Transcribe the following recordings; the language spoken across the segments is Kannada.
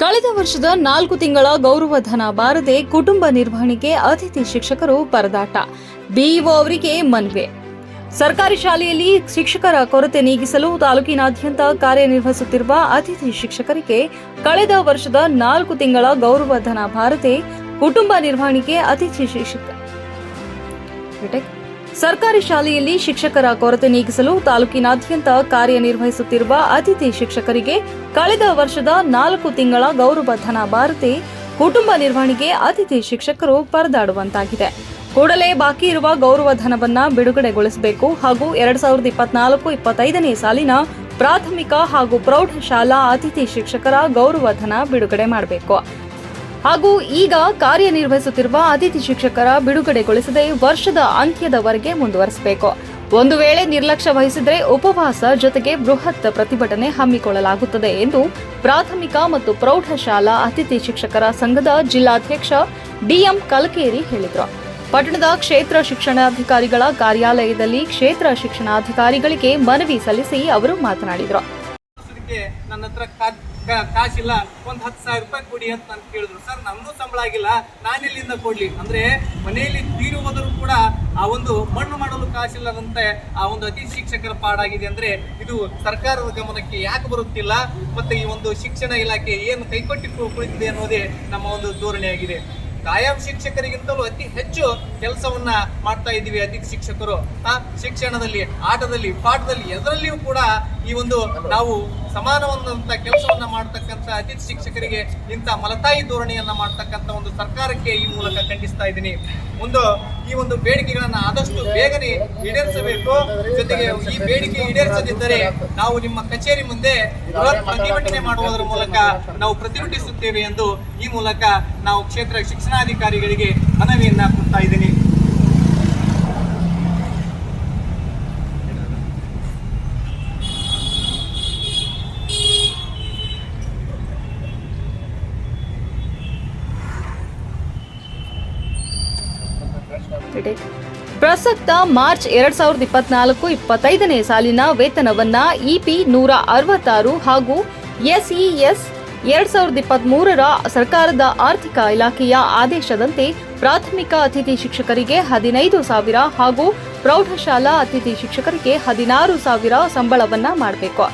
ಕಳೆದ ವರ್ಷದ ನಾಲ್ಕು ತಿಂಗಳ ಗೌರವಧನ ಬಾರದೆ ಕುಟುಂಬ ನಿರ್ವಹಣೆಗೆ ಅತಿಥಿ ಶಿಕ್ಷಕರು ಪರದಾಟ ಬಿಇಒ ಅವರಿಗೆ ಮನವಿ ಸರ್ಕಾರಿ ಶಾಲೆಯಲ್ಲಿ ಶಿಕ್ಷಕರ ಕೊರತೆ ನೀಗಿಸಲು ತಾಲೂಕಿನಾದ್ಯಂತ ಕಾರ್ಯನಿರ್ವಹಿಸುತ್ತಿರುವ ಅತಿಥಿ ಶಿಕ್ಷಕರಿಗೆ ಕಳೆದ ವರ್ಷದ ನಾಲ್ಕು ತಿಂಗಳ ಗೌರವಧನ ಬಾರದೆ ಕುಟುಂಬ ನಿರ್ವಹಣೆಗೆ ಅತಿಥಿ ಶಿಕ್ಷಕ. ಸರ್ಕಾರಿ ಶಾಲೆಯಲ್ಲಿ ಶಿಕ್ಷಕರ ಕೊರತೆ ನೀಗಿಸಲು ತಾಲೂಕಿನಾದ್ಯಂತ ಕಾರ್ಯನಿರ್ವಹಿಸುತ್ತಿರುವ ಅತಿಥಿ ಶಿಕ್ಷಕರಿಗೆ ಕಳೆದ ವರ್ಷದ ನಾಲ್ಕು ತಿಂಗಳ ಗೌರವಧನ ಬಾರದೆ ಕುಟುಂಬ ನಿರ್ವಹಣೆಗೆ ಅತಿಥಿ ಶಿಕ್ಷಕರು ಪರದಾಡುವಂತಾಗಿದೆ. ಕೂಡಲೇ ಬಾಕಿ ಇರುವ ಗೌರವಧನವನ್ನು ಬಿಡುಗಡೆಗೊಳಿಸಬೇಕು ಹಾಗೂ ಎರಡ್ ಸಾವಿರದ ಇಪ್ಪತ್ನಾಲ್ಕು ಇಪ್ಪತ್ತೈದನೇ ಸಾಲಿನ ಪ್ರಾಥಮಿಕ ಹಾಗೂ ಪ್ರೌಢಶಾಲಾ ಅತಿಥಿ ಶಿಕ್ಷಕರ ಗೌರವಧನ ಬಿಡುಗಡೆ ಮಾಡಬೇಕು. ಹಾಗೂ ಈಗ ಕಾರ್ಯನಿರ್ವಹಿಸುತ್ತಿರುವ ಅತಿಥಿ ಶಿಕ್ಷಕರ ಬಿಡುಗಡೆಗೊಳಿಸದೆ ವರ್ಷದ ಅಂತ್ಯದವರೆಗೆ ಮುಂದುವರಿಸಬೇಕು. ಒಂದು ವೇಳೆ ನಿರ್ಲಕ್ಷ್ಯ ವಹಿಸಿದರೆ ಉಪವಾಸ ಜೊತೆಗೆ ಬೃಹತ್ ಪ್ರತಿಭಟನೆ ಹಮ್ಮಿಕೊಳ್ಳಲಾಗುತ್ತದೆ ಎಂದು ಪ್ರಾಥಮಿಕ ಮತ್ತು ಪ್ರೌಢಶಾಲಾ ಅತಿಥಿ ಶಿಕ್ಷಕರ ಸಂಘದ ಜಿಲ್ಲಾಧ್ಯಕ್ಷ ಡಿಎಂ ಕಲಕೇರಿ ಹೇಳಿದರು. ಪಟ್ಟಣದ ಕ್ಷೇತ್ರ ಶಿಕ್ಷಣಾಧಿಕಾರಿಗಳ ಕಾರ್ಯಾಲಯದಲ್ಲಿ ಕ್ಷೇತ್ರ ಶಿಕ್ಷಣಾಧಿಕಾರಿಗಳಿಗೆ ಮನವಿ ಸಲ್ಲಿಸಿ ಅವರು ಮಾತನಾಡಿದರು. ಕಾಸಿಲ್ಲ. ಒಂದ್ ಹತ್ತು ಸಾವಿರ ರೂಪಾಯಿ ಕೊಡಿ ಅಂತ ನಾನು ಕೇಳಿದ್ರು. ಸರ್, ನನ್ನೂ ಸಂಬಳ ಆಗಿಲ್ಲ. ನಾನು ಕೊಡಲಿ ಕೊಡ್ಲಿ? ಅಂದ್ರೆ ಮನೆಯಲ್ಲಿ ತೀರು ಹೋದರೂ ಕೂಡ ಆ ಒಂದು ಮಣ್ಣು ಮಾಡಲು ಕಾಸಿಲ್ಲದಂತೆ ಆ ಒಂದು ಅತಿ ಶಿಕ್ಷಕರ ಪಾಡಾಗಿದೆ ಅಂದ್ರೆ ಇದು ಸರ್ಕಾರದ ಗಮನಕ್ಕೆ ಯಾಕೆ ಬರುತ್ತಿಲ್ಲ? ಮತ್ತೆ ಈ ಒಂದು ಶಿಕ್ಷಣ ಇಲಾಖೆ ಏನು ಕೈಕೊಟ್ಟಿಟ್ಟು ಕುಳಿತಿದೆ ಅನ್ನೋದೇ ನಮ್ಮ ಒಂದು ಧೋರಣೆಯಾಗಿದೆ. ಕಾಯಂ ಶಿಕ್ಷಕರಿಗಿಂತಲೂ ಅತಿ ಹೆಚ್ಚು ಕೆಲಸವನ್ನ ಮಾಡ್ತಾ ಇದ್ದೀವಿ ಅತಿ ಶಿಕ್ಷಕರು. ಆ, ಶಿಕ್ಷಣದಲ್ಲಿ, ಆಟದಲ್ಲಿ, ಪಾಠದಲ್ಲಿ ಎದರಲ್ಲಿಯೂ ಕೂಡ ಈ ಒಂದು ನಾವು ಸಮಾನವಾದಂತ ಕೆಲಸವನ್ನ ಮಾಡ್ತಕ್ಕಂಥ ಅತಿಥಿ ಶಿಕ್ಷಕರಿಗೆ ಇಂಥ ಮಲತಾಯಿ ಧೋರಣೆಯನ್ನ ಮಾಡ್ತಕ್ಕಂಥ ಒಂದು ಸರ್ಕಾರಕ್ಕೆ ಈ ಮೂಲಕ ಖಂಡಿಸ್ತಾ ಇದ್ದೀನಿ. ಒಂದು ಈ ಒಂದು ಬೇಡಿಕೆಗಳನ್ನ ಬೇಗನೆ ಈಡೇರಿಸಬೇಕು. ಜೊತೆಗೆ ಈ ಬೇಡಿಕೆ ಈಡೇರಿಸದಿದ್ದರೆ ನಾವು ನಿಮ್ಮ ಕಚೇರಿ ಮುಂದೆ ಪ್ರತಿಭಟನೆ ಮಾಡುವುದರ ಮೂಲಕ ನಾವು ಪ್ರತಿಭಟಿಸುತ್ತೇವೆ ಎಂದು ಈ ಮೂಲಕ ನಾವು ಕ್ಷೇತ್ರ ಶಿಕ್ಷಣಾಧಿಕಾರಿಗಳಿಗೆ ಮನವಿಯನ್ನ ಕೊಡ್ತಾ ಇದ್ದೀನಿ. ಪ್ರಸಕ್ತ ಮಾರ್ಚ್ ಎರಡ್ ಸಾವಿರದ ಇಪ್ಪತ್ನಾಲ್ಕು ಇಪ್ಪತ್ತೈದನೇ ಸಾಲಿನ ವೇತನವನ್ನ ಇಪಿ ನೂರ ಅರವತ್ತಾರು ಹಾಗೂ ಎಸ್ಇಎಸ್ ಎರಡ್ ಸಾವಿರದ ಇಪ್ಪತ್ಮೂರರ ಸರ್ಕಾರದ ಆರ್ಥಿಕ ಇಲಾಖೆಯ ಆದೇಶದಂತೆ ಪ್ರಾಥಮಿಕ ಅತಿಥಿ ಶಿಕ್ಷಕರಿಗೆ ಹದಿನೈದು ಸಾವಿರ ಹಾಗೂ ಪ್ರೌಢಶಾಲಾ ಅತಿಥಿ ಶಿಕ್ಷಕರಿಗೆ ಹದಿನಾರು ಸಾವಿರ ಸಂಬಳವನ್ನ ಮಾಡಬೇಕು.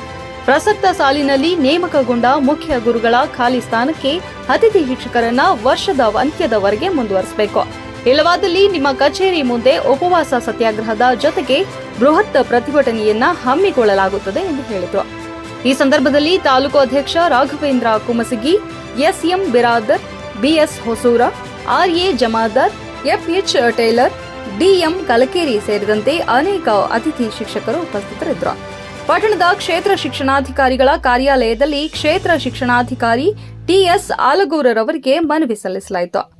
ಪ್ರಸಕ್ತ ಸಾಲಿನಲ್ಲಿ ನೇಮಕಗೊಂಡ ಮುಖ್ಯ ಗುರುಗಳ ಖಾಲಿ ಸ್ಥಾನಕ್ಕೆ ಅತಿಥಿ ಶಿಕ್ಷಕರನ್ನ ವರ್ಷದ ಅಂತ್ಯದವರೆಗೆ ಮುಂದುವರಿಸಬೇಕು. ಇಲ್ಲವಾದಲ್ಲಿ ನಿಮ್ಮ ಕಚೇರಿ ಮುಂದೆ ಉಪವಾಸ ಸತ್ಯಾಗ್ರಹದ ಜೊತೆಗೆ ಬೃಹತ್ ಪ್ರತಿಭಟನೆಯನ್ನ ಹಮ್ಮಿಕೊಳ್ಳಲಾಗುತ್ತದೆ ಎಂದು ಹೇಳಿದರು. ಈ ಸಂದರ್ಭದಲ್ಲಿ ತಾಲೂಕು ಅಧ್ಯಕ್ಷ Raghavendra Kumasagi, SM Biradar, BS Hosura, RA Jamadar, FH Taylor, DM Kalakeri ಸೇರಿದಂತೆ ಅನೇಕ ಅತಿಥಿ ಶಿಕ್ಷಕರು ಉಪಸ್ಥಿತರಿದ್ದರು. ಪಟ್ಟಣದ ಕ್ಷೇತ್ರ ಶಿಕ್ಷಣಾಧಿಕಾರಿಗಳ ಕಾರ್ಯಾಲಯದಲ್ಲಿ ಕ್ಷೇತ್ರ ಶಿಕ್ಷಣಾಧಿಕಾರಿ ಟಿಎಸ್ ಆಲಗೂರರವರಿಗೆ ಮನವಿ ಸಲ್ಲಿಸಲಾಯಿತು.